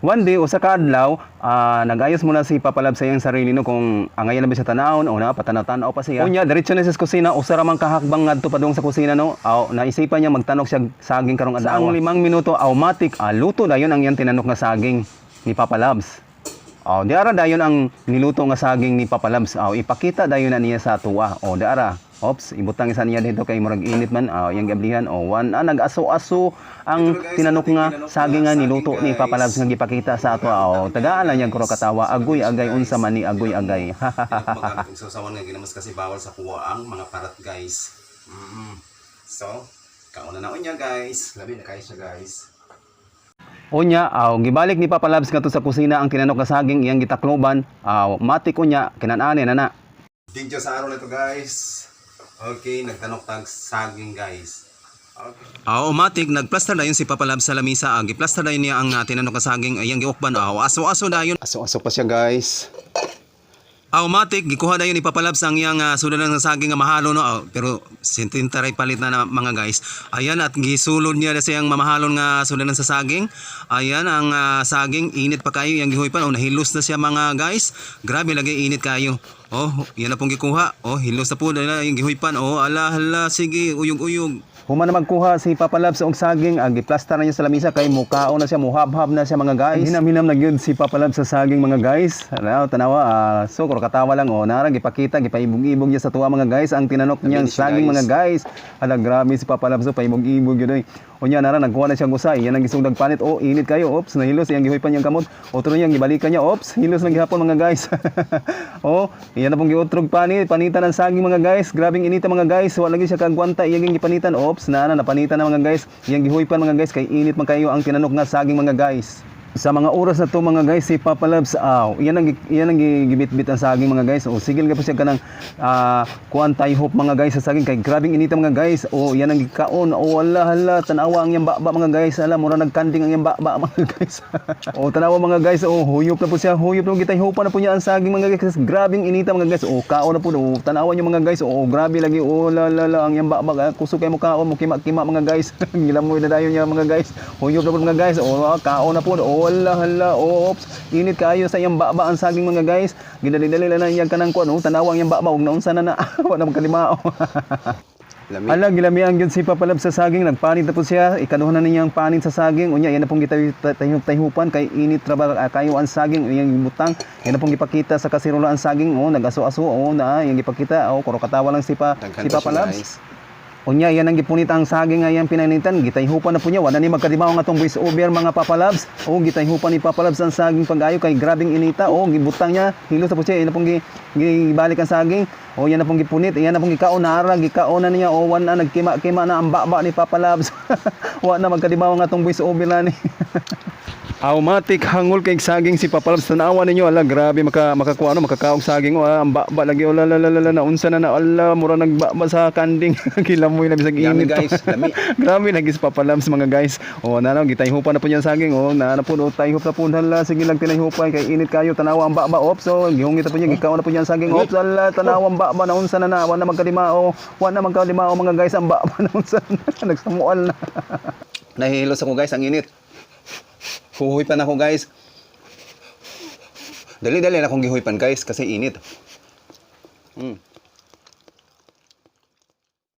one day usa ka adlaw ah, nagayos muna si Papa Lab sa iyang sarili no kung angayan na ba siya tanawon o na patanaw-tanaw pa siya. Unya diretso na siya sa kusina usa ra man kahakbang ngadto padung sa kusina no. Aw naisipan niya magtanok siya saging karong adlaw. Sa ang limang minuto automatic ah, luto dayon ang iyang tinanok na saging ni Papa Labs. Oh, di ara dayon ang niluto nga saging ni Papa Labs. Oh, ipakita dayon na niya sa tuwa. Oh, di ara. Ops, ibutang isa niya dito kay murag init man. Oh, yang gablihan. Oh, one ah, nag-aso-aso ang tinanok nga saging nga niluto ni Papa Labs nga gipakita sa ato. Oh, tagaan lang yang kuro katawa. Agoy agay unsa man ni agoy agay. Kumbaga, susawan nga ginamas kasi bawal sa kuwa ang mga parat guys. Mm So, kauna na unya guys. Labi na kayo siya guys. Unya, aw gibalik ni Papa Labs nga to sa kusina ang tinanok nga saging iyang gitakloban. Aw matik unya kinanane na na. Video sa araw na to guys. Okay, nagtanok tag saging guys. Okay. Ah, automatic nagplaster dayon si Papa Lab sa lamisa. Ah, giplaster dayon niya ang tinanong ka saging ayang giukban. Ah, aso-aso dayon. Aso-aso pa siya guys. Automatic gikuha dayon ni Papa Lab sa iyang uh, sudan ng saging nga mahalo no. Ah, pero sintintaray palit na, na mga guys. Ayan at gisulod niya sa iyang mamahalon nga sudan sa saging. Ayan ang ah, saging init pa kayo yang gihoy pa. Oh, nahilos na siya mga guys. Grabe lagi init kayo. Oh, yan na pong gikuha. Oh, hilos na po na yung gihoypan. Oh, ala hala sige uyog-uyog. Human na magkuha si Papa Labs og saging, ang giplaster na niya sa lamisa kay mukaon na siya, muhab-hab na siya mga guys. Hinam-hinam na gyud si Papa Labs sa saging mga guys. Ano, tanawa, ah, so kuro katawa lang oh, nara gipakita, gipaibog-ibog niya sa tuwa mga guys ang tinanok niyang Labi siya, saging guys. mga guys. Ala grabe si Papa Labs, oh, paibog-ibog yun oy. Unya nara nagkuha na siya gusay, yan ang gisugdag panit. Oh, init kayo. Ops, nahilos iyang gihoypan niyang kamot. Otro niyang gibalikan niya. Ops, hilos lang gihapon mga guys. oh, iyan na pong giutrog panit, panitan ng saging mga guys. Grabing inita mga guys. Wala lagi siya kagwanta, iyang gipanitan. Ops, na na napanitan na mga guys. Iyang gihoypan mga guys kay init man kayo ang tinanok nga saging mga guys. Sa mga oras na to mga guys, si Papa Labs, aw, iyan ang gi- iyan ang gi- gibit-bit ang saging mga guys. O sigil nga po siya kanang ah kuan tayo hope mga guys sa saging kay grabing inita mga guys. O iyan ang gikaon. O ala hala tanawa ang iyang baba mga guys. Ala mura nagkanding ang iyang baba mga guys. o tanawa mga guys, o huyop na po siya. Huyop na gitay hopa na po niya ang saging mga guys. Grabing inita mga guys. O kaon na po. O tanawa niyo mga guys. O grabe lagi. O la la la ang iyang baba. Kusog kay mo kaon mo kima-kima mga guys. Gilamoy na dayon niya mga guys. Huyop na po mga guys. O ah, kaon na po. O wala hala. O ops. Init kayo sa iyang baba ang saging mga guys. Gidali-dali lang na iyang kanang kuan. O tanawa ang iyang baba. Og naunsa na na. Wala magkalimao. Lami. Ala gilamian gyud si Papa Lab sa saging nagpanit na po siya ikaduha na niyang panin sa saging unya yan na pong gitayhup-tayhupan kay init ra ba ah, kayo ang saging iyang butang yan na pong gipakita sa kasirola ang saging oh nagaso-aso oh na yung gipakita oh kuro katawa lang si pa si pa Unya, yan ang gipunit ang saging nga yan pinanitan. Gitayhupan na po niya. Wala ni magkadimaw nga tong voice over mga papalabs. O, gitayhupan ni papalabs ang saging pag-ayo kay grabing inita. O, gibutang niya. Hilos na po siya. Na pong gi- gibalik ang saging. O, yan na pong gipunit. Yan na pong gikaon na ara. Gikaon na niya. O, wan na nagkima-kima na ang baba ni papalabs. Wa na magkadimaw nga tong voice over na ni. Automatic hangol kay saging si Papalabs tanawa ninyo ala grabe maka makakuha ano makakaog saging o ah, ang baba lagi o la la la la la naunsa na na ala mura nagbaba sa kanding. Kilamoy na bisag init. guys, lami. grabe lagi si Papalabs mga guys. O nanaw gitayhupan na po niyan saging o na na po o tayhop na po hala sige lang tinayhupan kay init kayo tanawa ang baba ops so gihungit na po niya gikaw na po niyan saging ops ala tanawa ang baba naunsa na na wa na magkalimao wa na magkalimao mga guys ang baba naunsa na nagsamual na. Nahihilos ako guys ang init Huhuipan ako guys. Dali-dali na akong gihuipan guys kasi init. Mm.